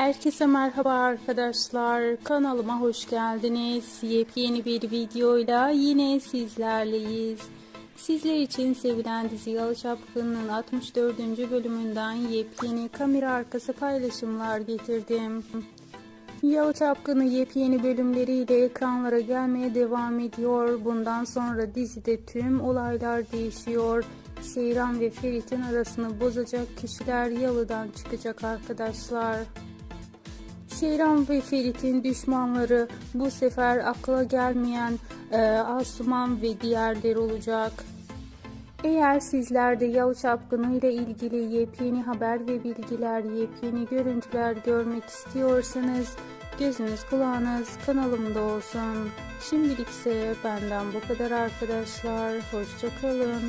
Herkese merhaba arkadaşlar. Kanalıma hoş geldiniz. Yepyeni bir videoyla yine sizlerleyiz. Sizler için sevilen dizi Yalı Çapkın'ın 64. bölümünden yepyeni kamera arkası paylaşımlar getirdim. Yalı Çapkını yepyeni bölümleriyle ekranlara gelmeye devam ediyor. Bundan sonra dizide tüm olaylar değişiyor. Seyran ve Ferit'in arasını bozacak kişiler Yalı'dan çıkacak arkadaşlar. Seyran ve Ferit'in düşmanları bu sefer akla gelmeyen e, Asuman ve diğerleri olacak. Eğer sizler de Yalı Çapkını ile ilgili yepyeni haber ve bilgiler, yepyeni görüntüler görmek istiyorsanız gözünüz kulağınız kanalımda olsun. Şimdilik ise benden bu kadar arkadaşlar. Hoşçakalın.